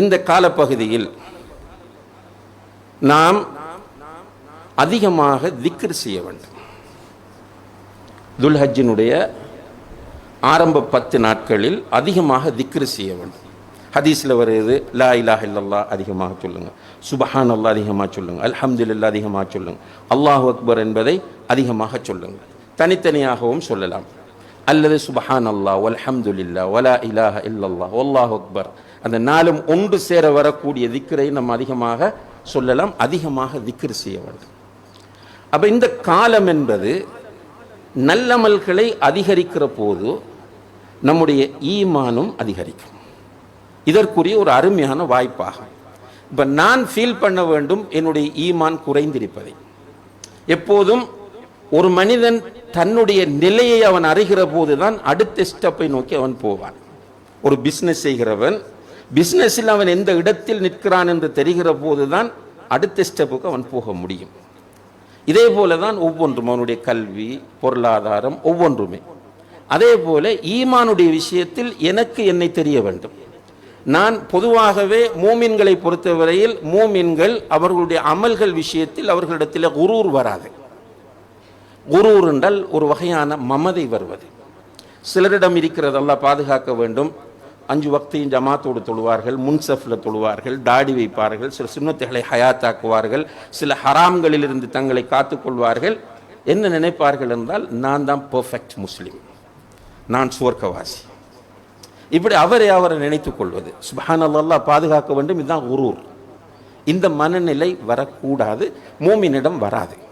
இந்த காலப்பகுதியில் நாம் அதிகமாக திக்ர் செய்ய வேண்டும். துல்ஹஜினுடைய ஆரம்ப பத்து நாட்களில் அதிகமாக திக்ரு செய்ய வேண்டும். ஹதீஸில் வருது லா இலாஹ் இல்லல்லா அதிகமாக சொல்லுங்கள் சுபஹான் அல்லா அதிகமாக சொல்லுங்க. அல்ஹம்துலில்லா அதிகமாக சொல்லுங்கள் அல்லாஹ் அக்பர் என்பதை அதிகமாக சொல்லுங்கள் தனித்தனியாகவும் சொல்லலாம். அல்லது சுபஹான் அல்லா வல்ஹம்துலில்லா வலா இலாஹ இல்லல்லா ஒல்லாஹ் அக்பர். அந்த நாளும் ஒன்று சேர வரக்கூடிய திக்கரை நம்ம அதிகமாக சொல்லலாம் அதிகமாக திக்கர் செய்ய வேண்டும் அப்போ இந்த காலம் என்பது நல்லமல்களை அதிகரிக்கிற போது நம்முடைய ஈமானும் அதிகரிக்கும். இதற்குரிய ஒரு அருமையான வாய்ப்பாகும். இப்போ நான் ஃபீல் பண்ண வேண்டும் என்னுடைய ஈமான் குறைந்திருப்பதை. எப்போதும் ஒரு மனிதன் தன்னுடைய நிலையை அவன் அறிகிற போதுதான் அடுத்த ஸ்டெப்பை நோக்கி அவன் போவான். ஒரு பிஸ்னஸ் செய்கிறவன் பிஸ்னஸில் அவன் எந்த இடத்தில் நிற்கிறான் என்று தெரிகிற போது தான் அடுத்த ஸ்டெப்புக்கு அவன் போக முடியும். இதே போல தான் ஒவ்வொன்றும் அவனுடைய கல்வி பொருளாதாரம் ஒவ்வொன்றுமே. அதே போல ஈமானுடைய விஷயத்தில் எனக்கு என்னை தெரிய வேண்டும். நான் பொதுவாகவே மூமின்களை பொறுத்தவரையில் மூமின்கள் அவர்களுடைய அமல்கள் விஷயத்தில் அவர்களிடத்தில் குரூர் வராது. குரூர் என்றால் ஒரு வகையான மமதை வருவது. சிலரிடம் இருக்கிறதெல்லாம் பாதுகாக்க வேண்டும். அஞ்சு வக்தையும் ஜமாத்தோடு தொழுவார்கள் முன்சஃபில் தொழுவார்கள் தாடி வைப்பார்கள் சில சுண்ணத்துகளை ஹயாத்தாக்குவார்கள் சில ஹராம்களிலிருந்து தங்களை காத்துக்கொள்வார்கள். என்ன நினைப்பார்கள் என்றால் நான் தான் பர்ஃபெக்ட் முஸ்லீம். நான் சுவர்க்கவாசி. இப்படி அவரை அவரை நினைத்துக் கொள்வது. சுபஹானல்லா பாதுகாக்க வேண்டும். இதுதான் உரூர். இந்த மனநிலை வரக்கூடாது. மூமினிடம் வராது.